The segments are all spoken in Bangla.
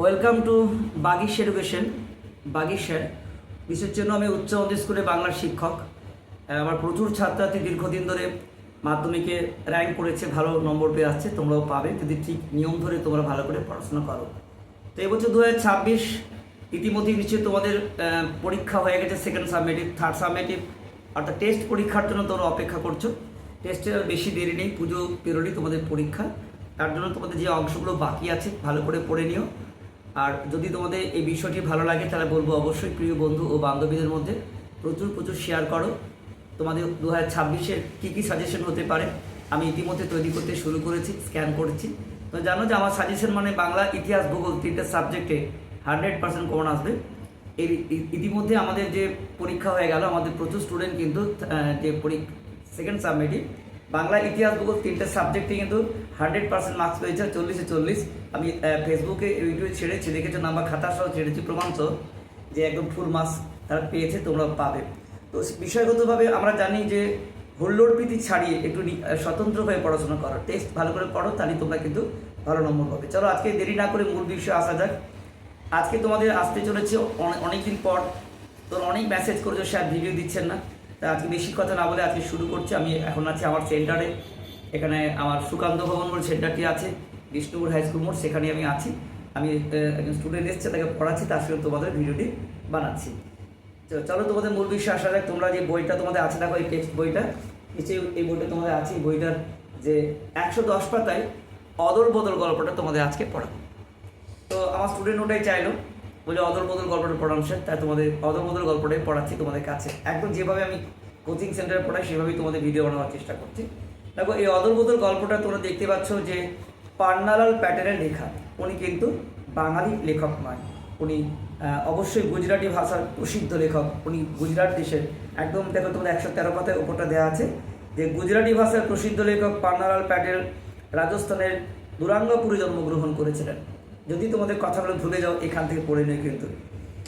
ওয়েলকাম টু বাগিশ এডুকেশন বাগিশের বিশেষ জন্য আমি উচ্চ মাধ্যমিক স্কুলে বাংলার শিক্ষক। আমার প্রচুর ছাত্রছাত্রী দীর্ঘদিন ধরে মাধ্যমিকে র্যাঙ্ক করেছে, ভালো নম্বর পেয়ে আসছে তোমরাও পাবে। যদি ঠিক নিয়ম ধরে তোমরা ভালো করে পড়াশোনা করো। তো এবছর দু হাজার ছাব্বিশ ইতিমধ্যেই নিশ্চয়ই তোমাদের পরীক্ষা হয়ে গেছে সেকেন্ড সাবমেটিভ থার্ড সাবমেটিভ অর্থাৎ টেস্ট পরীক্ষার জন্য তোমরা অপেক্ষা করছ। টেস্টের আর বেশি দেরি নেই, পুজো পেরোলেই তোমাদের পরীক্ষা। তার জন্য তোমাদের যে অংশগুলো বাকি আছে, ভালো করে পড়ে নিও। আর যদি তোমাদের এই বিষয়টি ভালো লাগে, তাহলে বলব অবশ্যই প্রিয় বন্ধু ও বান্ধবীদের মধ্যে প্রচুর প্রচুর শেয়ার করো। তোমাদের দু হাজার ছাব্বিশের কী কী সাজেশন হতে পারে, আমি ইতিমধ্যে তৈরি করতে শুরু করেছি স্ক্যান করেছি। তো জানো যে আমার সাজেশন মানে বাংলা ইতিহাস, ভূগোল তিনটে সাবজেক্টে হান্ড্রেড পার্সেন্ট কমন আসবে। এর ইতিমধ্যে আমাদের যে পরীক্ষা হয়ে গেল, আমাদের প্রচুর স্টুডেন্ট কিন্তু যে পরীক্ষা সেকেন্ড সাবমেটিভ বাংলা ইতিহাস ভূগোল তিনটে সাবজেক্টে কিন্তু হান্ড্রেড পার্সেন্ট মার্কস পেয়েছে, চল্লিশে চল্লিশ। আমি ফেসবুকে ইউটিউবে ছেড়েছি, দেখেছ নাম্বার খাতা সহ ছেড়েছি প্রমাণ সহ যে একদম ফুল মার্কস তারা পেয়েছে, তোমরা পাবে। তো বিষয়গতভাবে আমরা জানি যে হুল্লোড় প্রীতি ছাড়িয়ে একটু স্বতন্ত্রভাবে পড়াশোনা করো। টেস্ট ভালো করে পড়ো, তাহলে তোমরা কিন্তু ভালো নম্বর পাবে। চলো, আজকে দেরি না করে মূল বিষয়ে আসা যাক। আজকে তোমাদের আসতে চলেছে অনেক দিন পর তোমরা অনেক মেসেজ করেছ স্যার ভিডিও দিচ্ছেন না। তা আজকে বেশি কথা না বলে আজকে শুরু করছি। আমি এখন আছি আমার সেন্টারে। এখানে আমার সুকান্ত ভবন মোড় সেন্টারটি আছে, বিষ্ণুপুর হাই স্কুল মোড় সেখানে আমি আছি। আমি একজন স্টুডেন্ট এসছে, তাকে পড়াচ্ছি, তার সঙ্গে তোমাদের ভিডিওটি বানাচ্ছি। চলো তোমাদের মূল বিষয় আসা যাক। তোমরা যে বইটা তোমাদের আছে, দেখো এই টেক্সট বইটা। নিচে এই বইটা তোমাদের আছে, এই বইটার যে একশো দশ পাতায় অদল বদল গল্পটা তোমাদের আজকে পড়াবো। তো আমার স্টুডেন্ট ওটাই চাইলো। বলে অদল বদল গল্পটা পড়ানো স্যার, তাই তোমাদের অদল বদল গল্পটাই পড়াচ্ছি তোমাদের কাছে। একদম যেভাবে আমি কোচিং সেন্টারে পড়াই, সেভাবেই তোমাদের ভিডিও বানানোর চেষ্টা করছি। দেখো, এই অদল বদল গল্পটা তোমরা দেখতে পাচ্ছ যে পান্নালাল প্যাটেলের লেখা, উনি কিন্তু বাঙালি লেখক নয়। উনি অবশ্যই গুজরাটি ভাষার প্রসিদ্ধ লেখক। উনি গুজরাট দেশের একদম, দেখো তোমাদের একশো তেরো পাতায় ওপরটা দেওয়া আছে যে গুজরাটি ভাষার প্রসিদ্ধ লেখক পান্নালাল প্যাটেল রাজস্থানের দুরাঙ্গপুরে জন্মগ্রহণ করেছিলেন। যদি তোমাদের কথাগুলো ভুলে যাও এখান থেকে পড়ে নিও কিন্তু।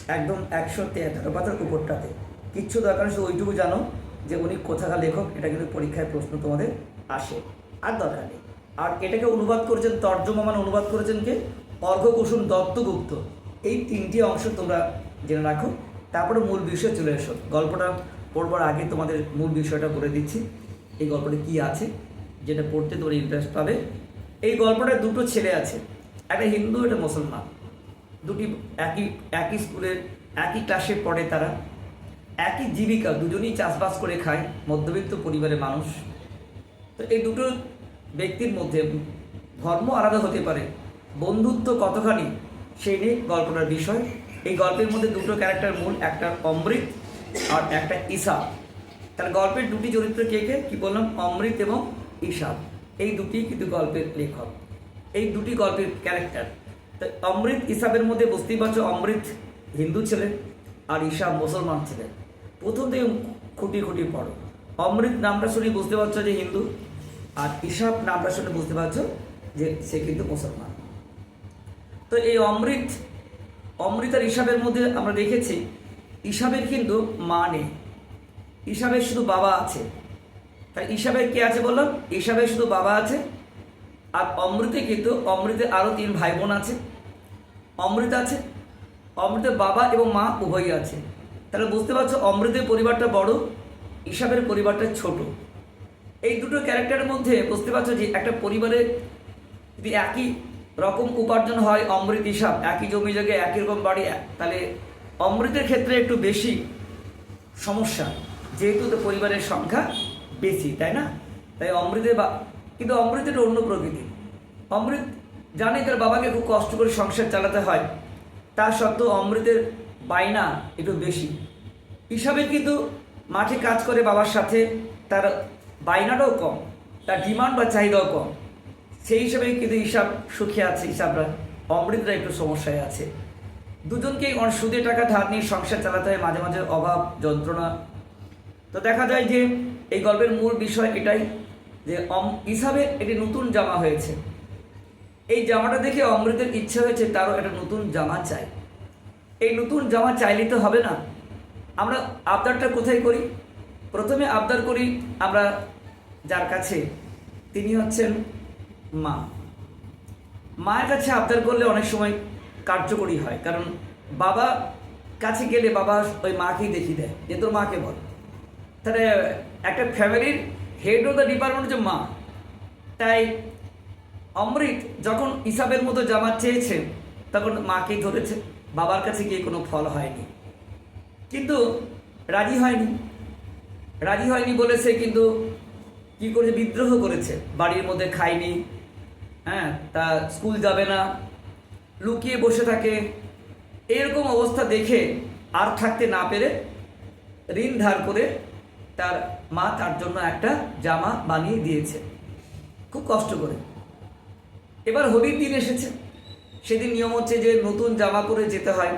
একদম একশো তেরো পাতার উপরটাতে। কিচ্ছু দরকার নেই, শুধু ওইটুকু জানো যে উনি কোথাকার লেখক এটা কিন্তু পরীক্ষায় প্রশ্ন তোমাদের আসে। আর দরকার নেই। আর এটাকে অনুবাদ করেছেন তর্জমা মানে অনুবাদ করেছেন কে? অর্ঘকুসুম দত্তগুপ্ত। এই তিনটি অংশ তোমরা জেনে রাখো। তারপরে মূল বিষয় চলে এসো। গল্পটা পড়বার আগে তোমাদের মূল বিষয়টা বলে দিচ্ছি। এই গল্পটা কি আছে? যেটা পড়তে তোমরা ইন্টারেস্ট পাবে। এই গল্পটায় দুটো ছেলে আছে। একটা হিন্দু একটা মুসলমান, দুটি একই একই স্কুলের একই ক্লাসে পড়ে তারা, একই জীবিকা, দুজনেই চাষবাস করে খায়, মধ্যবিত্ত পরিবারের মানুষ। তো এই দুটো ব্যক্তির মধ্যে ধর্ম আলাদা হতে পারে। বন্ধুত্ব কতখানি, সেই নিয়ে গল্পটার বিষয়। এই গল্পের মধ্যে দুটো ক্যারেক্টার মূল, একটা অমৃত আর একটা ঈশা। তার গল্পের দুটি চরিত্র কে কে? কী বললাম? অমৃত এবং ঈশা। এই দুটি কিন্তু গল্পের লেখক। এই দুটি গল্পের ক্যারেক্টার তো অমৃত ইসাবের মধ্যে বুঝতেই পারছ, অমৃত হিন্দু ছিলেন আর ঈশা মুসলমান ছিলেন প্রথম থেকে খুঁটি খুঁটি পড়ো। অমৃত নামটা শুনে বুঝতে পারছ যে হিন্দু আর ঈশাব নামটা শুনে বুঝতে পারছ যে সে কিন্তু মুসলমান। তো এই অমৃত অমৃত আর ঈশাবের মধ্যে আমরা দেখেছি ঈশাবের কিন্তু মা নেই। ঈশাবের শুধু বাবা আছে। তাই ঈশাবের কে আছে বললাম? ঈশাবের শুধু বাবা আছে আর অমৃতে কিন্তু অমৃতে আরও তিন ভাই বোন আছে। অমৃত আছে, অমৃতের বাবা এবং মা উভয়ই আছে। তাহলে বুঝতে পারছ অমৃতের পরিবারটা বড়, ঈশাবের পরিবারটা ছোট। এই দুটো ক্যারেক্টারের মধ্যে বুঝতে পারছ যে একটা পরিবারে যদি একই রকম উপার্জন হয় অমৃত হিসাব একই জমি জায়গায় একই রকম বাড়ি, তাহলে অমৃতের ক্ষেত্রে একটু বেশি সমস্যা, যেহেতু তো পরিবারের সংখ্যা বেশি, তাই না? তাই অমৃতের বা কিন্তু অমৃতের অন্য প্রকৃতি। অমৃত জানে তার বাবাকে খুব কষ্ট করে সংসার চালাতে হয়। তা সত্ত্বেও অমৃতের বায়না একটু বেশি। হিসাবে কিন্তু মাঠে কাজ করে বাবার সাথে তার বায়নাটাও কম, তার ডিমান্ড বা চাহিদাও কম। সেই হিসাবে কিন্তু হিসাব সুখে আছে হিসাবরা অমৃতরা একটু সমস্যায় আছে। দুজনকেই সুদে টাকা ধার নিয়ে সংসার চালাতে হয়, মাঝে মাঝে অভাব, যন্ত্রণা। তো দেখা যায় যে এই গল্পের মূল বিষয় এটাই। যে হিসাবে একটি নতুন জামা হয়েছে। এই জামাটা দেখে অমৃতের ইচ্ছা হয়েছে তারও একটা নতুন জামা চাই। এই নতুন জামা চাইলে তো হবে না। আমরা আবদারটা কোথায় করি? প্রথমে আবদার করি আমরা যার কাছে, তিনি হচ্ছেন মা। মায়ের কাছে আবদার করলে অনেক সময় কার্যকরী হয়, কারণ বাবা কাছে গেলে বাবা ওই মাকেই দেখিয়ে দেয়, যে তোর মাকে বল। তাহলে একটা ফ্যামিলির হেড অফ দ্য ডিপার্টমেন্ট হচ্ছে মা। তাই অমৃত যখন ইসাবের মতো জামা চেয়েছে, তখন মাকেই ধরেছে, বাবার কাছে গিয়ে কোনো ফল হয়নি। কিন্তু রাজি হয়নি। রাজি হয়নি বলে সে কিন্তু কি করেছে বিদ্রোহ করেছে? বাড়ির মধ্যে খায়নি হ্যাঁ তা স্কুল যাবে না, লুকিয়ে বসে থাকে। এরকম অবস্থা দেখে আর থাকতে না পেরে ঋণ ধার করে তার মা তার জন্য একটা জামা বানিয়ে দিয়েছে। খুব কষ্ট করে। এবার হোলির দিন এসেছে। সেদিন নিয়ম হচ্ছে যে নতুন জামা পরে যেতে হয়।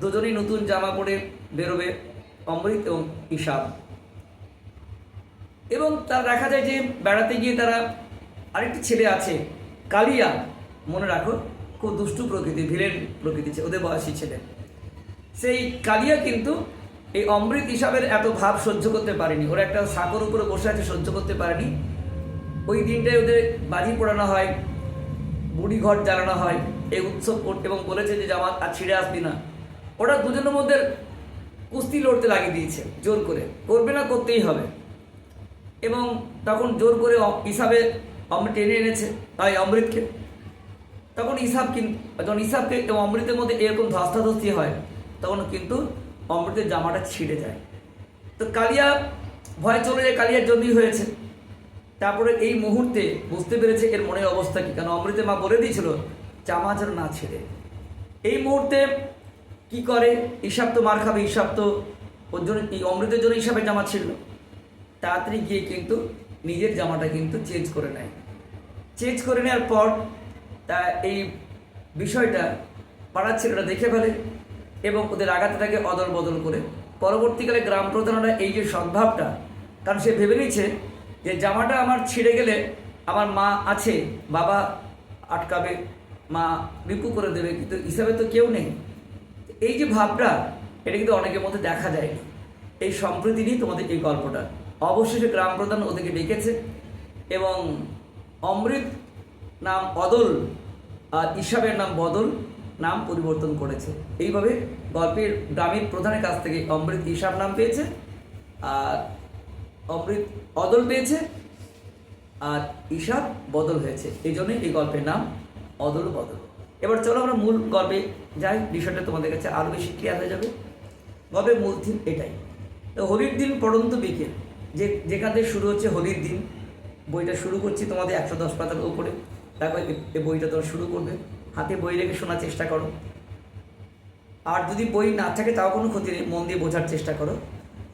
দুজনেই নতুন জামা পরে বেরোবে অমৃত এবং ইসাব এবং তার দেখা যায় যে বেড়াতে গিয়ে তারা আরেকটি ছেলে আছে, কালিয়া। মনে রাখো, খুব দুষ্টু প্রকৃতি, ভিলেন প্রকৃতি ওদের বয়সী ছেলে। সেই কালিয়া কিন্তু এই অমৃত হিসাবের এত ভাব সহ্য করতে পারেনি। ওরা একটা সাঁকর উপরে বসে আছে, সহ্য করতে পারেনি। ওই দিনটায় ওদের বাজি পোড়ানো হয় বুড়ি ঘর জ্বালানো হয়, এই উৎসব এবং বলেছে যে জামাত আর ছিঁড়ে আসবি না। ওরা দুজনের মধ্যে কুস্তি লড়তে লাগিয়ে দিয়েছে, জোর করে। করবে না, করতেই হবে। এবং তখন জোর করে ইসাবে অমৃত টেনে এনেছে, তাই অমৃতকে। তখন ইসাব কিন্তু যখন ইসাবকে এবং অমৃতের মধ্যে এরকম ধস্তাধস্তি হয়, তখন কিন্তু অমৃতের জামাটা ছিঁড়ে যায়। তো কালিয়া ভয় চলে যায়, কালিয়ার জন্যই হয়েছে। তারপরে এই মুহূর্তে বুঝতে পেরেছে এর মনের অবস্থা কি, কারণ অমৃতের মা বলে দিয়েছিল জামা যেন না ছেড়ে। এই মুহূর্তে কি করে? হিসাব তো মার খাবে, হিসাব তো ওর জন্য, এই অমৃতের জন্য হিসাবের জামা ছিল তাড়াতাড়ি গিয়ে কিন্তু নিজের জামাটা কিন্তু চেঞ্জ করে নেয়। চেঞ্জ করে নেওয়ার পর তা এই বিষয়টা পাড়ার ছেলেরা দেখে ফেলে। এবং ওদের আঘাতে থাকে অদল বদল করে। পরবর্তীকালে গ্রাম প্রধানরা এই যে সদ্ভাবটা, কারণ সে ভেবে নিচ্ছে যে জামাটা আমার ছিঁড়ে গেলে আমার মা আছে, বাবা আটকাবে, মা বিপু করে দেবে, কিন্তু হিসাবে তো কেউ নেই। এই যে ভাবটা, এটা কিন্তু অনেকের মধ্যে দেখা যায়নি। এই সম্প্রীতি নিয়ে তোমাদের এই গল্পটা। অবশেষে গ্রাম প্রধান ওদেরকে ডেকেছে এবং অমৃত নাম অদল আর ইসাবের নাম বদল নাম পরিবর্তন করেছে। এইভাবে গল্পের গ্রামীণ প্রধানের কাছ থেকে অমৃত ইসাব নাম পেয়েছে, আর অমৃত অদল পেয়েছে, আর ইসাব বদল হয়েছে। এই জন্যই এই গল্পের নাম অদল বদল। এবার চলো আমরা মূল গল্পে যাই, বিষয়টা তোমাদের কাছে আরও বেশি ক্লিয়ার হয়ে যাবে। গল্পের মূল থিম এটাই। তো হোলির দিন পড়ন্ত বিকেল, যে যেখান থেকে শুরু হচ্ছে হোলির দিন, বইটা শুরু করছি তোমাদের একশো দশ পাতার উপরে। তারপর এই বইটা তোমরা শুরু করবে। হাতে বই রেখে শোনার চেষ্টা করো। আর যদি বই না থাকে, তাও কোনো ক্ষতি নেই, মন দিয়ে বোঝার চেষ্টা করো।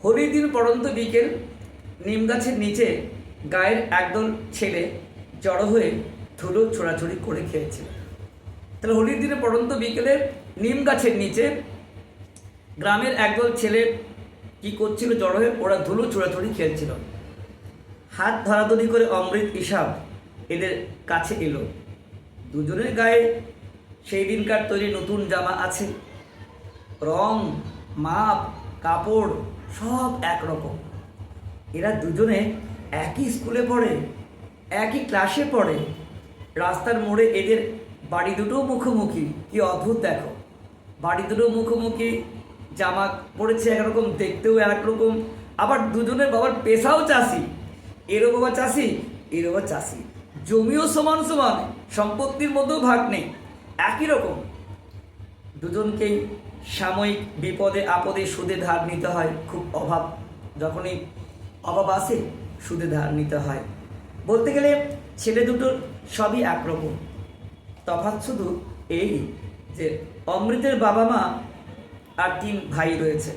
হোলির দিন পড়ন্ত বিকেল, নিম গাছের নিচে গায়ের একদল ছেলে জড়ো হয়ে ধুলো ছোড়াছড়ি করে খেয়েছিল। তাহলে হোলির দিনে পড়ন্ত বিকেলে নিম গাছের নিচে গ্রামের একদল ছেলে কি করছিল? জড়ো হয়ে ওরা ধুলো ছোড়াছড়ি খেলছিল। হাত ধরাধরি করে অমৃত ইসাব এদের কাছে এলো। দুজনের গায়ে সেই দিনকার তৈরি নতুন জামা আছে। রং, মাপ, কাপড়, সব একরকম। এরা দুজনে একই স্কুলে পড়ে, একই ক্লাসে পড়ে। রাস্তার মোড়ে এদের বাড়ি দুটো মুখোমুখি। কি অদ্ভুত দেখো। বাড়ি দুটো মুখোমুখি, জামা পড়েছে একরকম, দেখতেও একরকম। আবার দুজনের বাবার পেশাও চাষি। এরও বাবা চাষি এরও বাবা চাষি। জমিও সমান সমান, সম্পত্তির মধ্যেও ভাগ নেই। একই রকম দুজনকেই সাময়িক বিপদে, আপদে সুদে ধার নিতে হয়, খুব অভাব। যখনই অভাব আসে সুদে ধার নিতে হয়। বলতে গেলে ছেলে দুটোর সবই একরকম। তফাৎ শুধু এই যে অমৃতের বাবা মা আর তিন ভাই রয়েছে।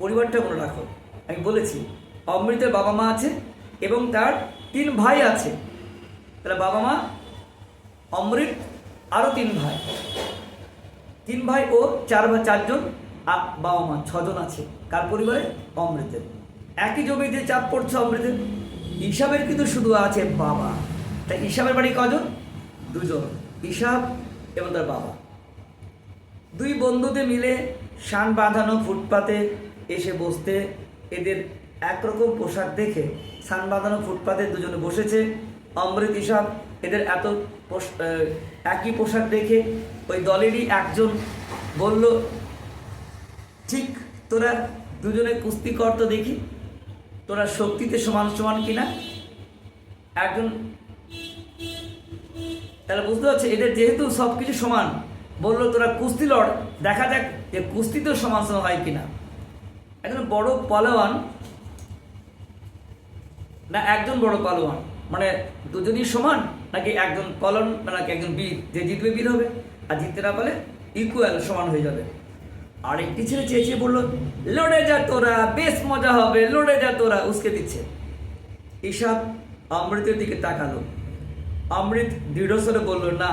পরিবারটা মনে রাখো, আমি বলেছি, অমৃতের বাবা মা আছে এবং তার তিন ভাই আছে। তাহলে বাবা মা অমৃত আরও তিন ভাই। তিন ভাই ও চার বা চারজন বাবা মা ছজন আছে। কার পরিবারে? অমৃতের। একই জমিতে চাপ পড়ছে অমৃতের। হিসাবের কিন্তু শুধু আছে বাবা। তাই হিসাবের বাড়ি কজন? দুজন। হিসাব এবং তার বাবা। দুই বন্ধুতে মিলে শান বাঁধানো ফুটপাতে এসে বসতে এদের একরকম পোশাক দেখে শান বাঁধানো ফুটপাতে দুজনে বসেছে। অমৃত হিসাব এদের এত একই পোশাক দেখে ওই দলেরই একজন বলল, ঠিক, তোরা দুজনে কুস্তি কর তো দেখি, তোরা শক্তিতে সমান সমান কিনা? একজন, তাহলে বুঝতে পারছি, এদের যেহেতু সব কিছু সমান, বলল, তোরা কুস্তি লড়, দেখা যাক যে কুস্তিতেও সমান সমান হয় কিনা? একজন বড় পালোয়ান, না, একজন বড় পালোয়ান মানে দুজনই সমান? নাকি একজন পালন নাকি একজন বীর? যে জিতবে বীর হবে, আর জিততে না পারলে ইকুয়াল সমান হয়ে যাবে। আর একটি ছেলে চেয়ে চেয়ে বলল, লড়ে যা তোরা, বেশ মজা হবে, লড়ে যা তোরা, উসকে দিচ্ছে। ঈশাব অমৃতের দিকে তাকালো। অমৃত দৃঢ়স্বরে বলল, না,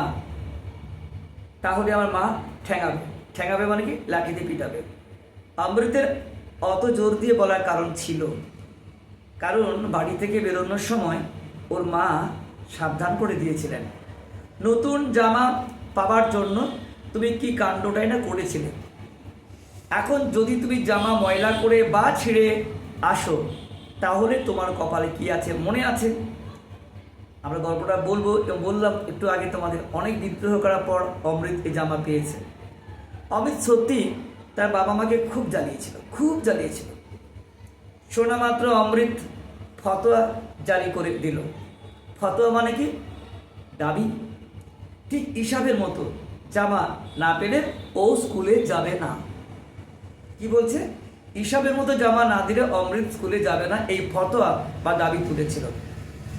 তাহলে আমার মা ঠেঙাবে। ঠেঙাবে মানে কি? লাঠিতে পিটাবে। অমৃতের অত জোর দিয়ে বলার কারণ ছিল। কারণ বাড়ি থেকে বেরোনোর সময় ওর মা সাবধান করে দিয়েছিলেন। নতুন জামা পাবার জন্য তুমি কি কাণ্ডটাই না করেছিলে? এখন যদি তুমি জামা ময়লা করে বা ছিঁড়ে আসো, তাহলে তোমার কপালে কি আছে মনে আছে? আমরা গল্পটা বলব এবং বললাম, একটু আগে তোমাদের অনেক বিদ্রোহ করার পর অমৃত এই জামা পেয়েছে। অমৃত সত্যি তার বাবা মাকে খুব জ্বালিয়েছিল খুব জ্বালিয়েছিল। শোনা মাত্র অমৃত ফতোয়া জারি করে দিল। ফতোয়া মানে কি? দাবি। ঠিক হিসাবের মতো। জামা না পেলে ও স্কুলে যাবে না। কি বলছে? হিসাবের মতো জামা না দিলে অমৃত স্কুলে যাবে না, এই ফতোয়া বা দাবি তুলেছিল।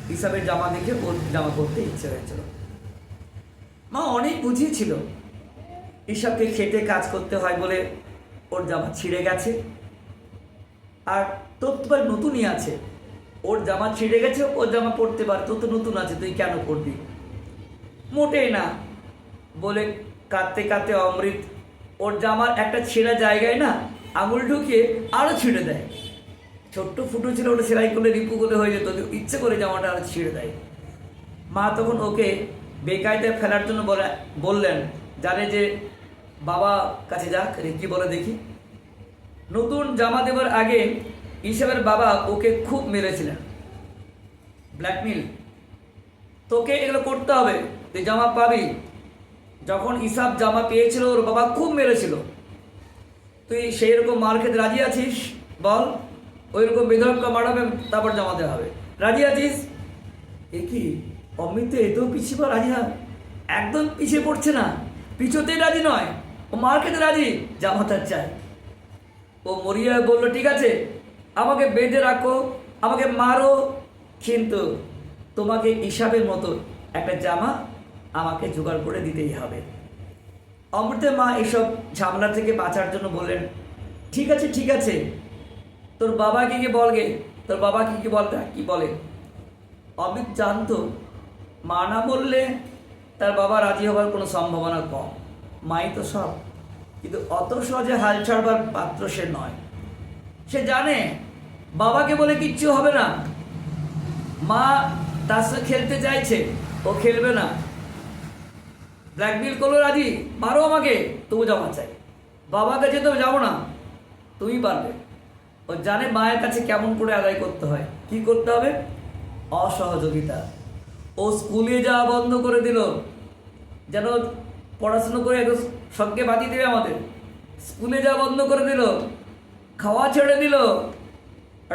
হিসাবের জামা দেখে ওর জামা পরতে ইচ্ছে হয়েছিল। মা অনেক বুঝিয়েছিল। হিসাবকে খেটে কাজ করতে হয় বলে ওর জামা ছিঁড়ে গেছে। আর তো এবার নতুনই আছে। ওর জামা ছিঁড়ে গেছে ওর জামা পরতে পারে তোর তো নতুন আছে, তুই কেন পরবি মোটেই না। বলে কাঁদতে কাঁদতে অমৃত, ওর জামার একটা ছেঁড়া জায়গায় না আঙুল ঢুকিয়ে আরও ছিঁড়ে দেয়। ছোট্ট ফুটো ছিল ওটা সেলাই করলে রিপু করলে হয়ে যেত ইচ্ছে করে জামাটা আরও ছিঁড়ে দেয়। মা তখন ওকে বেকায়দায় ফেলার জন্য বলে, বললেন, জানে যে বাবা কাছে যাক কি বলে দেখি। নতুন জামা দেবার আগে হিসাবের বাবা ওকে খুব মেরেছিলেন। ব্ল্যাকমেল তোকে এগুলো করতে হবে, তুই জামা পাবি। যখন ইসাব জামা পেয়েছিল, ওর বাবা খুব মেরেছিল। তুই সেই রকম মার খেতে রাজি আছিস? বল। ওই রকম বিধর্ক মারাবে, তারপর জামা দেওয়া হবে। রাজি আছিস? এ কি, অমৃত এতেও পিছিয়ে পড়া রাজি না? একদম পিছিয়ে পড়ছে না। পিছোতেই রাজি নয়। ও মার খেতে রাজি, জামা তার চায় ও মরিয়া বলল, ঠিক আছে আমাকে বেঁধে রাখো, আমাকে মারো। কিন্তু তোমাকে হিসাবের মতো একটা জামা আমাকে জোগাড় করে দিতেই হবে। অমৃতের মা এসব ঝামেলা থেকে বাঁচার জন্য বললেন, ঠিক আছে ঠিক আছে। তোর বাবাকে কি বলগে তোর বাবা কি কি বলতে কি বলে? অমিত জানতো, মা না বললে তার বাবা রাজি হবার কোনো সম্ভাবনা কম। মাই তো সব কিন্তু অত সহজে হাল ছাড়বার পাত্র সে নয়। সে জানে। বাবাকে বলে কিচ্ছু হবে না। মা তার সাথে খেলতে চাইছে, ও খেলবে না। ব্ল্যাকমেল করল, রাজি, মারো আমাকে, তবু যাওয়া চাই। বাবার কাছে তো যাব না, তুমি পারবে। ও জানে মায়ের কাছে কেমন করে আদায় করতে হয়। কি করতে হবে? অসহযোগিতা। ও স্কুলে যাওয়া বন্ধ করে দিল। যেন পড়াশুনো করে একটু সঙ্গে বাঁধিয়ে দেবে আমাদের। স্কুলে যাওয়া বন্ধ করে দিল। খাওয়া ছেড়ে দিল।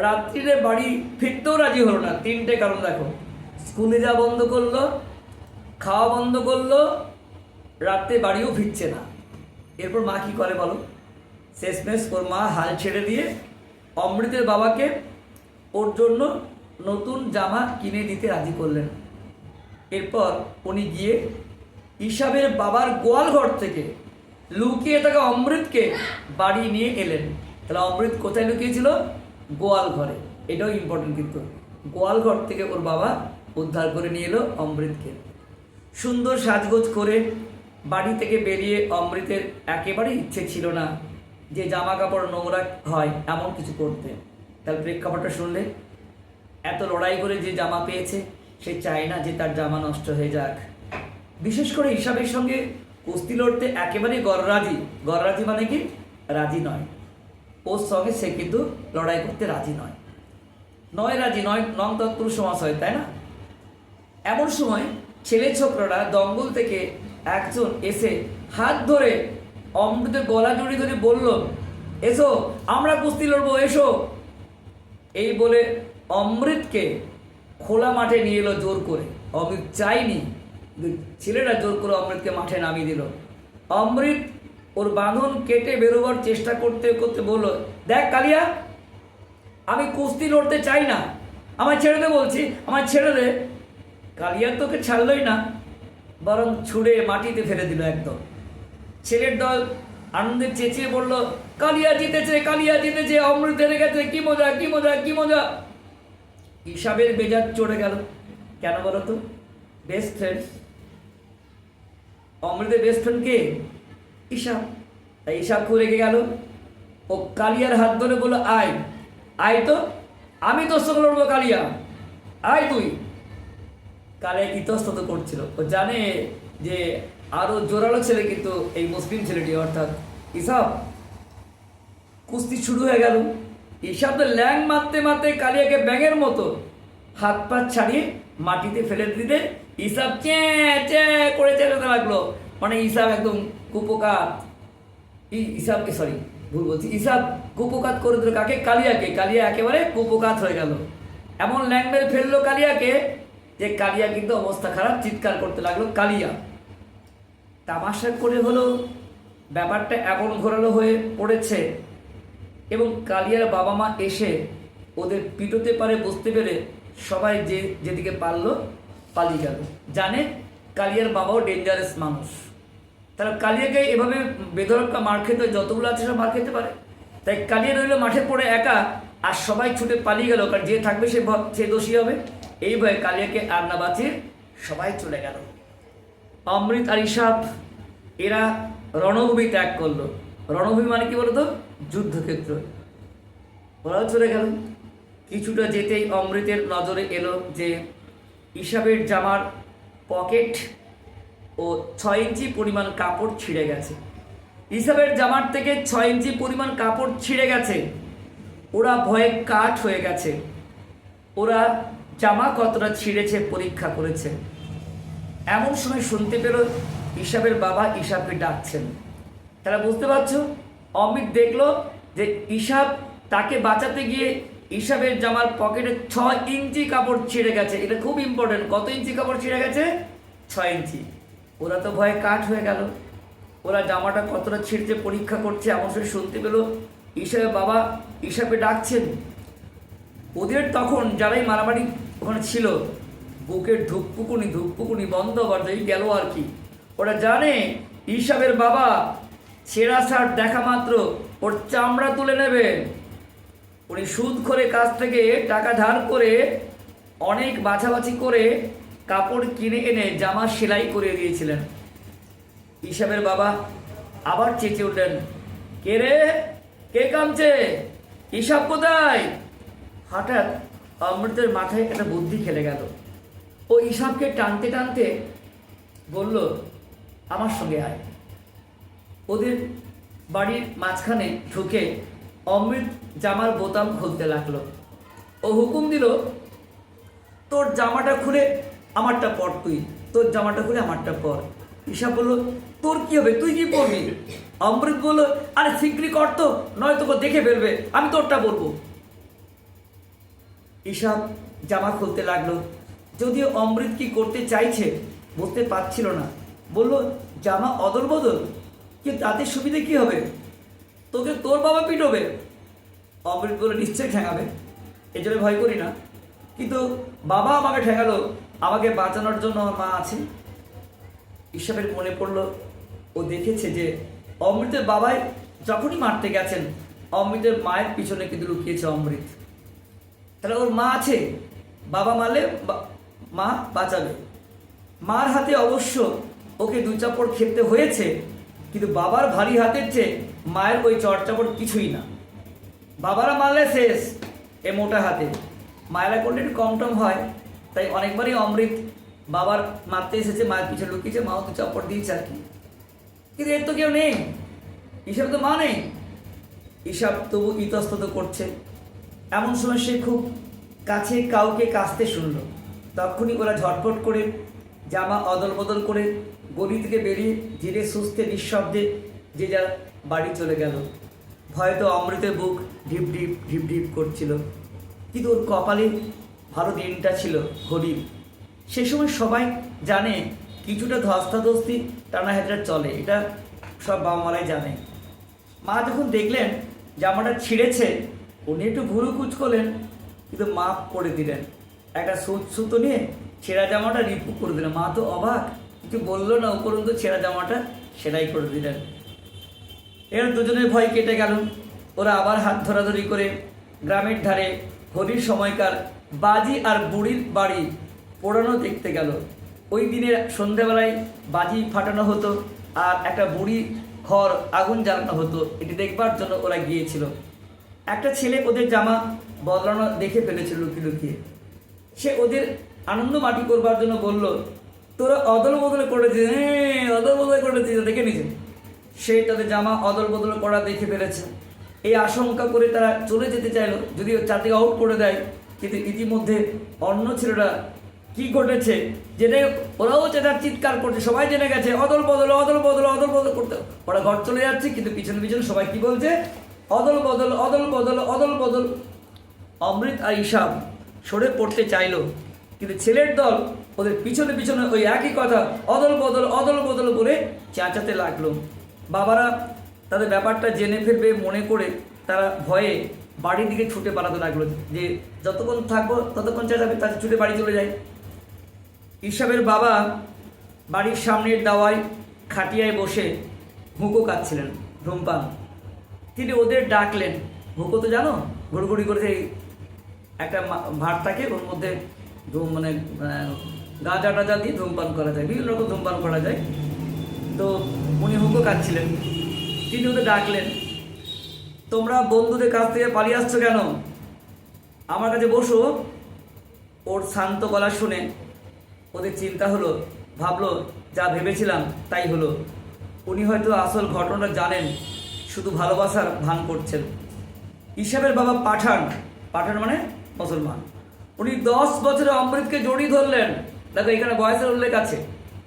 রাত্রিরে বাড়ি ফিরতেও রাজি হলো না। তিনটে কারণ দেখো। স্কুলে যাওয়া বন্ধ করল, খাওয়া বন্ধ করল, রাত্রে বাড়িও ফিরছে না। এরপর মা কি করে বলো? শেষমেশ ওর মা হাল ছেড়ে দিয়ে অমৃতের বাবাকে ওর জন্য নতুন জামা কিনে দিতে রাজি করলেন। এরপর উনি গিয়ে ইসাবের বাবার গোয়াল ঘর থেকে লুকিয়ে থাকা অমৃতকে বাড়ি নিয়ে এলেন। তাহলে অমৃত কোথায় লুকিয়েছিল? গোয়াল ঘরে। এটাও ইম্পর্টেন্ট কিন্তু। গোয়াল ঘর থেকে ওর বাবা উদ্ধার করে নিয়ে এলো অমৃতকে। সুন্দর সাজগোজ করে বাড়ি থেকে বেরিয়ে অমৃতের একেবারে ইচ্ছে ছিল না যে জামা কাপড় নোংরা হয় এমন কিছু করতে। তার প্রেক্ষাপটটা শুনলে, এত লড়াই করে যে জামা পেয়েছে, সে চায় না যে তার জামা নষ্ট হয়ে যাক। বিশেষ করে হিসাবের সঙ্গে কুস্তি লড়তে একেবারেই গররাজি গররাজি মানে কি? রাজি নয়। ওর সঙ্গে সে কিন্তু লড়াই করতে রাজি নয়। নয় রাজি, নয় নং তত্ত্ব সমাস হয়, তাই না? এমন সময় ছেলে ছোকরারা দঙ্গল থেকে একজন এসে হাত ধরে অমৃতের গলা জড়ি ধরে বলল, এসো, আমরা কুস্তি লড়বো, এসো। এই বলে অমৃতকে খোলা মাঠে নিয়ে এলো জোর করে। অমৃত চাইনি ছেলেরা জোর করে অমৃতকে মাঠে নামিয়ে দিল। অমৃত ওর বাঁধন কেটে বেরোবার চেষ্টা করতে করতে বলল, দেখ কালিয়া, আমি কুস্তি লড়তে চাই না। আমার ছেড়ে দে বলছি আমার ছেড়ে দে। কালিয়া তোকে ছাড়লই না, বরং ছুঁড়ে মাটিতে ফেলে দিল একদম। ছেলের দল আনন্দে চেঁচিয়ে বলল, কালিয়া জিতেছে কালিয়া জিতেছে, অমৃত হেরে গেছে, কি মজা কি মজা কি মজা? হিসাবের বেজার চড়ে গেল। কেন বলো তো? বেস্ট ফ্রেন্ড অমৃতের বেস্ট ফ্রেন্ড কে? ঈশাব তাই খুব রেগে গেল। ও কালিয়ার হাত ধরে বলল, আয় আয় তো, আমি তোর সঙ্গে কালিয়া, আয় তুই। কালিয়া ইতস্তত করছিল। ও জানে যে আরও জোরালো ছেলে কিন্তু এই মুসলিম ছেলেটি, অর্থাৎ ইসাব কুস্তি শুরু হয়ে গেল। ইসাব তো ল্যাং মারতে মারতে কালিয়াকে ব্যাঙের মতো হাত পা ছাড়িয়ে মাটিতে ফেলে দিতে ইসাব চে চে করে চেঁচাতে লাগল। মানে ইসাব একদম কুপকাত। ই- ইসাব সরি ভুল বলছি। ইসাব কুপকাত করে দিল কাকে? কালিয়াকে। কালিয়া একেবারে কুপকাত হয়ে গেল। এমন ল্যাং মেরে ফেলল কালিয়াকে যে কালিয়া কিন্তু অবস্থা খারাপ, চিৎকার করতে লাগল কালিয়া। তামাশা করে হলো ব্যাপারটা এমন ঘোরালো হয়ে পড়েছে এবং কালিয়ার বাবা মা এসে ওদের পিটোতে পারে বসতে পেরে সবাই যে যেদিকে পারল পালিয়ে গেল। জানে কালিয়ার বাবাও ডেঞ্জারাস মানুষ। তারা কালিয়াকে এভাবে বেধরকা মার খেতে, যতগুলো আছে সব মার খেতে পারে। তাই কালিয়া রইল মাঠে পড়ে একা, আর সবাই ছুটে পালিয়ে গেল, কারণ যে থাকবে সে সে দোষী হবে। এই ভয়ে কালিয়াকে আর না বাঁচিয়ে সবাই চলে গেল। অমৃত আর ইসাব এরা রণভূমি ত্যাগ করল। রণভূমি মানে কি বলতো? যুদ্ধক্ষেত্র। ওরাও চলে গেল। কিছুটা যেতেই অমৃতের নজরে এলো যে ইসাবের জামার পকেট ও ছয় ইঞ্চি পরিমাণ কাপড় ছিঁড়ে গেছে। ইসাবের জামার থেকে ছয় ইঞ্চি পরিমাণ কাপড় ছিঁড়ে গেছে। ওরা ভয়ে কাঠ হয়ে গেছে। ওরা জামা কতটা ছিঁড়েছে পরীক্ষা করেছে। এমন সময় শুনতে পেল ইসাবের বাবা ইসাবকে ডাকছেন। তারা বুঝতে পারছ? অমিত দেখল যে ইসাব তাকে বাঁচাতে গিয়ে ইসাবের জামার পকেটে ছ ইঞ্চি কাপড় ছিঁড়ে গেছে। এটা খুব ইম্পর্টেন্ট কত ইঞ্চি কাপড় ছিঁড়ে গেছে? ছয় ইঞ্চি। ওরা তো ভয়ে কাঠ হয়ে গেল। ওরা জামাটা কতটা ছিঁড়ছে পরীক্ষা করছে এমন সময় শুনতে পেল। ইসাবের বাবা ইসাবকে ডাকছেন। ওদের তখন যারাই মারামারি ওখানে ছিল, বুকের ধুকপুকুনি ধুকপুকুনি বন্ধ করতেই গেল আর কি। ওরা জানে ইসাবের বাবা ছেঁড়া শার্ট দেখা মাত্র, ওর চামড়া তুলে নেবে। উনি সুদ করে কাছ থেকে টাকা ধার করে অনেক বাছাবাছি করে কাপড় কিনে এনে জামা সেলাই করে দিয়েছিলেন। ইসাবের বাবা আবার চেঁচে উঠলেন, কে রে? কে কামছে ইসাব কোথায়? হঠাৎ অমৃতের মাথায় একটা বুদ্ধি খেলে গেল। ও ইসাবকে টানতে টানতে বলল, আমার সঙ্গে আয়। ওদের বাড়ির মাঝখানে ঢুকে অমৃত জামার বোতাম খুলতে লাগল। ও হুকুম দিল, তোর জামাটা খুলে আমারটা পর তুই, তোর জামাটা খুলে আমারটা পর। ঈশা বলল, তোর কি হবে? তুই কি পরবি? অমৃত বলল, আরে সিকরি কর তো, নয় তোকে দেখে ফেলবে, আমি তোরটা বলব ঈশাব জামা খুলতে লাগল। যদিও অমৃত কি করতে চাইছে, বলতে পারছিল না। বলল, জামা অদল বদল কি তাতে সুবিধে কি হবে? তোকে তোর বাবা পিটবে। অমৃত বলে নিশ্চয়ই ঠেঙাবে এই জন্য ভয় করি না। কিন্তু বাবা আমাকে ঠেঙালো আমাকে বাঁচানোর জন্য আমার মা আছে ঈশাবের মনে পড়ল, ও দেখেছে যে অমৃতের বাবাই যখনই মারতে গেছেন, অমৃতের মায়ের পিছনে কিন্তু লুকিয়েছে অমৃত। তাহলে ওর মা আছে, বাবা মারলে মা বাঁচাবে। মার হাতে অবশ্য ওকে দু চাপড় খেতে হয়েছে, কিন্তু বাবার ভারী হাতের চেয়ে মায়ের ওই চড়চাপড় কিছুই না। বাবারা মারলে শেষ, এ মোটা হাতে। মায়েরা করলে একটু কম টম হয় তাই অনেকবারই অমৃত বাবার মারতে এসেছে মায়ের পিছনে লুকিয়েছে, মাও তো চাপড় দিয়েছে আর কি। কিন্তু এর তো কেউ নেই। হিসাব তো মা নেই। হিসাব তবু ইতস্তত করছে। এমন সময় সে খুব কাছে কাউকে কাঁচতে শুনল। তখনই ওরা ঝটপট করে জামা অদল বদল করে গলি থেকে বেরিয়ে ধীরে সুস্থে নিঃশব্দে যে যার বাড়ি চলে গেল। ভয়তো অমৃতের বুক ঢিপ ঢিপ ঢিপ ঢিপ করছিল। কিন্তু ওর কপালে ভালো দিনটা ছিল হোলির সে সময় সবাই জানে কিছুটা ধস্তাধস্তি টানা হেঁচড়া চলে, এটা সব বাবা মারাই জানে। মা যখন দেখলেন জামাটা ছিঁড়েছে, উনি একটু ভুরু কুচ করলেন, কিন্তু মা করে দিলেন। একটা সুত সুতো নিয়ে ছেঁড়া জামাটা রিপু করে দিলেন। মা তো অবাক, কিছু বলল না, উপরন্ত ছেঁড়া জামাটা সেলাই করে দিলেন। এর দুজনের ভয় কেটে গেল। ওরা আবার হাত ধরাধরি করে গ্রামের ধারে হোলির সময়কার বাজি আর বুড়ির বাড়ি পোড়ানো দেখতে গেল। ওই দিনের সন্ধ্যাবেলায় বাজি ফাটানো হতো আর একটা বুড়ি ঘর আগুন জ্বালানো হতো, এটি দেখবার জন্য ওরা গিয়েছিল। একটা ছেলে ওদের জামা বদলানো দেখে ফেলেছিল লুকিয়ে লুকিয়ে। সে ওদের আনন্দ মাটি করবার জন্য বলল, তোরা অদল বদল করে দিস হ্যাঁ অদল বদল করে দিস দেখে নিছে সে তাদের জামা অদল বদল করা দেখে ফেলেছে। এই আশঙ্কা করে তারা চলে যেতে চাইলো, যদিও চারদিকে আউট করে দেয়। কিন্তু ইতিমধ্যে অন্য ছেলেরা কি ঘটেছে? জেনে ওরাও যেটা চিৎকার করছে, সবাই জেনে গেছে, অদল বদল অদল বদল অদল বদল করতে। ওরা ঘর চলে যাচ্ছে, কিন্তু পিছনে পিছনে সবাই কি বলছে? অদল বদল অদল বদল অদল বদল। অমৃত আর ইসাব সরে পড়তে চাইলো, কিন্তু ছেলের দল ওদের পিছনে পিছনে ওই একই কথা, অদল বদল অদল বদল করে চেঁচাতে লাগল। বাবারা তাদের ব্যাপারটা জেনে ফেলবে, মনে করে তারা ভয়ে বাড়ির দিকে ছুটে পালাতে লাগল, যে যতক্ষণ থাকব ততক্ষণ চেঁচাবে তার ছুটে বাড়ি চলে যায়। ইসাবের বাবা বাড়ির সামনের দাওয়ায় খাটিয়ায় বসে হুঁকো কাচ্ছিলেন ধূমপান। তিনি ওদের ডাকলেন, হুঁকো তো জানো, ঘুরঘুরি করে সেই একটা ভাত থাকে, ওর মধ্যে ধূম মানে গাঁজা টাজা দিয়ে ধূমপান করা যায়, বিভিন্ন রকম ধূমপান করা যায়। তো উনি হুঁকো কাটছিলেন তিনি ওদের ডাকলেন তোমরা বন্ধুদের কাছ থেকে পালিয়ে আসছো কেন? আমার কাছে বসো। ওর শান্ত গলা শুনে। ওদের চিন্তা হলো, ভাবলো, যা ভেবেছিলাম তাই হলো। উনি হয়তো আসল ঘটনা জানেন, শুধু ভালোবাসার ভান করছেন। ইসাবের বাবা পাঠান। পাঠান মানে মুসলমান। উনি দশ বছরে অমৃতকে জড়িয়ে ধরলেন। দেখো, এখানে বয়সের উল্লেখ আছে।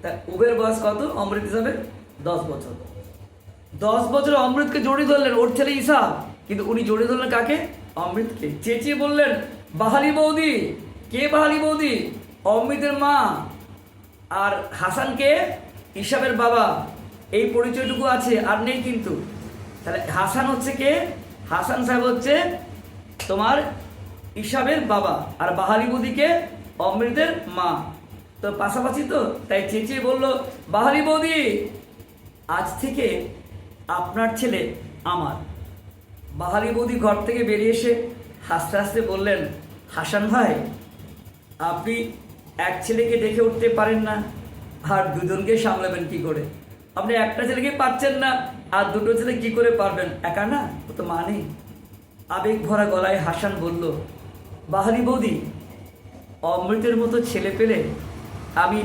তা উবের বয়স কত? অমৃত হিসাবে দশ বছর। দশ বছরে অমৃতকে জড়িয়ে ধরলেন ওর ছেলে ঈশা। কিন্তু উনি জড়িয়ে ধরলেন কাকে? অমৃতকে। চেঁচিয়ে বললেন, বাহালি বৌদি, কে বাহালি বৌদি? অমৃতের মা। আর হাসানকে ঈশাবের বাবা। এই পরিচয়টুকু আছে, আর নেই কিন্তু। তাহলে হাসান হচ্ছে কে? হাসান সাহেব হচ্ছে তোমার ঈশাবের বাবা, আর বাহালি বৌদিকে অমৃতের মা। তো পাশাপাশি তো তাই চেঁচিয়ে বলল, বাহালি বৌদি, আজ থেকে আপনার ছেলে আমার। বাহালি বৌদি ঘর থেকে বেরিয়ে এসে হাসতে হাসতে বললেন, হাসান ভাই, আপনি এক ছেলেকে দেখে উঠতে পারেন না আর দুজনকে সামলাবেন কি করে? আপনি একটা ছেলেকে পাচ্ছেন না আর দুটো ছেলে কি করে পারবেন? একা না? ও তো মানে আবেগ ভরা গলায় হাসান বলল বাহালি বৌদি, অমৃতের মতো ছেলে পেলে আমি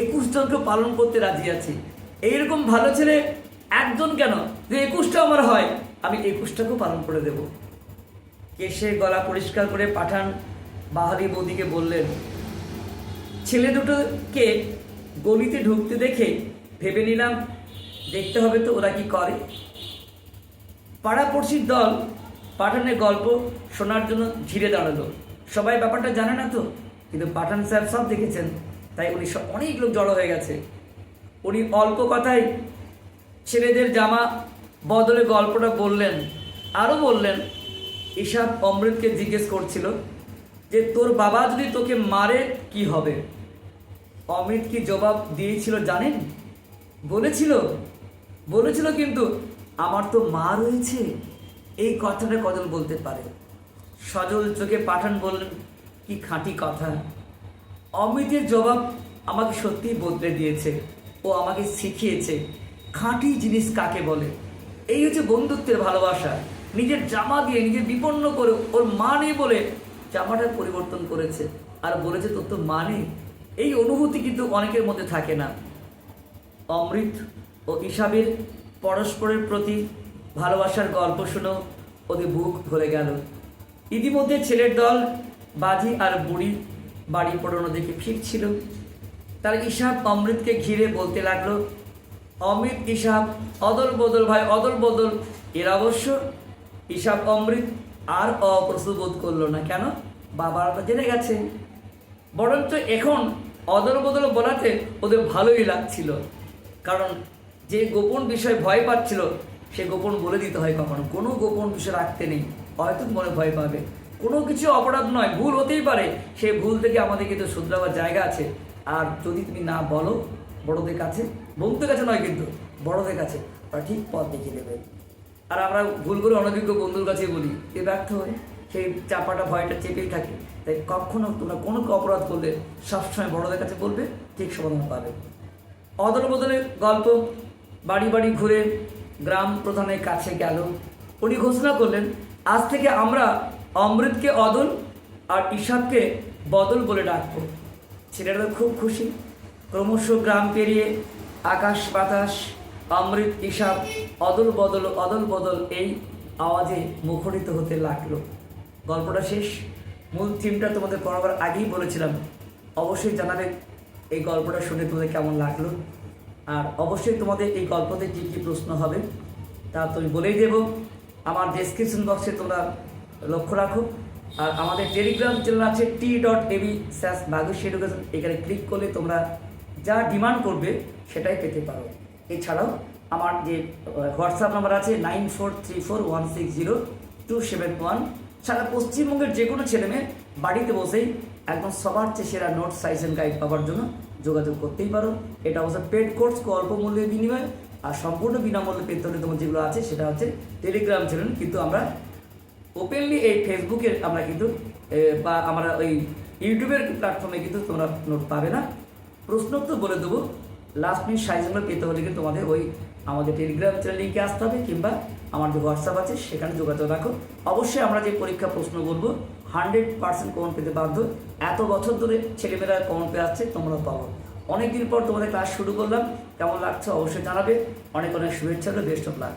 একুশ জনকে পালন করতে রাজি আছি। এইরকম ভালো ছেলে একজন কেন? যে একুশটা আমার হয়, আমি একুশটাকেও পালন করে দেব। কেশে গলা পরিষ্কার করে পাঠান বাহারি বৌদিকে বললেন, ছেলে দুটোকে গলিতে ঢুকতে দেখে ভেবে নিলাম, দেখতে হবে তো ওরা কি করে। পাড়াপড়শির দল পাঠানের গল্প শোনার জন্য ঘিরে দাঁড়াল। সবাই ব্যাপারটা জানে না তো, কিন্তু পাঠান স্যার সব দেখেছেন, তাই উনি অনেক লোক জড়ো হয়ে গেছে। উনি অল্প কথায় ছেলেদের জামা বদলে গল্পটা বললেন, আরও বললেন ঈশাব অমৃতকে জিজ্ঞেস করছিল যে, তোর বাবা যদি তোকে মারে, কি হবে? অমৃত কি জবাব দিয়েছিল জানেন? বলেছিল বলেছিল কিন্তু, আমার তো মা রয়েছে। এই কথাটা কজন বলতে পারে? সজল চোখে পাঠান বললেন, কি খাঁটি কথা। অমৃতের জবাব আমাকে সত্যিই বদলে দিয়েছে। ও আমাকে শিখিয়েছে। খাঁটি জিনিস কাকে বলে? এই হচ্ছে বন্ধুত্বের ভালোবাসা। নিজের জামা দিয়ে নিজের বিপন্ন করে ওর মা নেই বলে জামাটা পরিবর্তন করেছে। আর বলেছে, তোর তো মা নেই। এই অনুভূতি কিন্তু অনেকের মধ্যে থাকে না। অমৃত ও ইসাবের পরস্পরের প্রতি ভালোবাসার গল্প শুনেও ওদের বুক ভরে গেল। ইতিমধ্যে ছেলের দল, বাজি আর বুড়ি বাড়ি পড়ানো দেখে ফিরছিল। তার ইসাব অমৃতকে ঘিরে বলতে লাগল অমৃত ইসাব অদল বদল, ভাই, অদল বদল। এর অবশ্য ইসাব অমৃত আর অপ্রস্তুত বোধ করল না। কেন? বাবার তো জেনে গেছে। বরঞ্চ এখন অদল বদল বলাতে ওদের ভালোই লাগছিল। কারণ যে গোপন বিষয় ভয় পাচ্ছিল, সে গোপন বলে দিতে হয় কখনো। কোনো গোপন বিষয় রাখতে নেই। হয়তো মনে ভয় পাবে। কোনো কিছু অপরাধ নয়, ভুল হতেই পারে। সেই ভুল থেকে আমাদের কিন্তু শুধরাবার জায়গা আছে। আর যদি তুমি না বলো বড়দের কাছে বন্ধুদের কাছে নয় কিন্তু, বড়দের কাছে। ওরা ঠিক পথ দেখিয়ে দেবে। আর আমরা ভুল করে অনভিজ্ঞ বন্ধুর কাছে বলি, এ ব্যর্থ হয় সেই চাপাটা ভয়টা চেপেই থাকে। তাই কখনো তোমরা কোনো অপরাধ করলে সবসময় বড়দের কাছে বলবে, ঠিক সমাধান পাবে। অদল বদলে গল্প, বাড়ি বাড়ি ঘুরে গ্রাম প্রধানের কাছে গেল। উনি ঘোষণা করলেন, আজ থেকে আমরা অমৃতকে অদল আর ঈশাবকে বদল বলে ডাকবো। ছেলেরা তো খুব খুশি। ক্রমশ গ্রাম পেরিয়ে আকাশ বাতাস, অমৃত ঈশাব অদল বদল অদল বদল এই আওয়াজে মুখরিত হতে লাগল। গল্পটা শেষ। মূল থিমটা তোমাদের পড়াবার আগেই বলেছিলাম। অবশ্যই জানাবে এই গল্পটা শুনে তোমাদের কেমন লাগল। আর অবশ্যই তোমাদের এই গল্পতে কী কী প্রশ্ন হবে, তা তুমি বলেই দেবো। আমার ডেসক্রিপশন বক্সে তোমরা লক্ষ্য রাখো। আর আমাদের টেলিগ্রাম চ্যানেল আছে টি ডট এবি স্যাস বাগুস এডুকেশন এখানে ক্লিক করলে তোমরা যা ডিমান্ড করবে সেটাই পেতে পারো। এছাড়াও আমার যে হোয়াটসঅ্যাপ নাম্বার আছে nine four three four one six zero two seven one সারা পশ্চিমবঙ্গের যে কোনো ছেলেমেয়ে বাড়িতে বসেই একদম সবার চেয়ে সেরা নোট সাইজ অ্যান্ড গাইড পাওয়ার জন্য যোগাযোগ করতেই পারো। এটা অবশ্য পেড কোর্স অল্প মূল্যের বিনিময়ে আর সম্পূর্ণ বিনামূল্যে পেতে হলে তোমার যেগুলো আছে সেটা হচ্ছে টেলিগ্রাম চ্যানেল কিন্তু আমরা ওপেনলি এই ফেসবুকের আমরা কিন্তু বা আমরা ওই ইউটিউবের প্ল্যাটফর্মে কিন্তু তোমরা নোট পাবে না। প্রশ্ন তো বলে দেবো। লাস্ট মিনিট সাইজ সাইজগুলো পেতে হলে কিন্তু তোমাদের ওই আমাদের টেলিগ্রাম চ্যানেল লিঙ্কে আসতে হবে কিংবা আমার যে হোয়াটসঅ্যাপ আছে সেখানে যোগাযোগ রাখো। অবশ্যই আমরা যে পরীক্ষা প্রশ্ন বলব হান্ড্রেড পার্সেন্ট কমন পেতে বাধ্য। এত বছর ধরে ছেলেমেয়েরা কমন পেয়ে আসছে, তোমরাও পাবো অনেকদিন পর তোমাদের ক্লাস শুরু করলাম। কেমন লাগছে অবশ্যই জানাবে। অনেক অনেক শুভেচ্ছা বেস্ট অফ লাক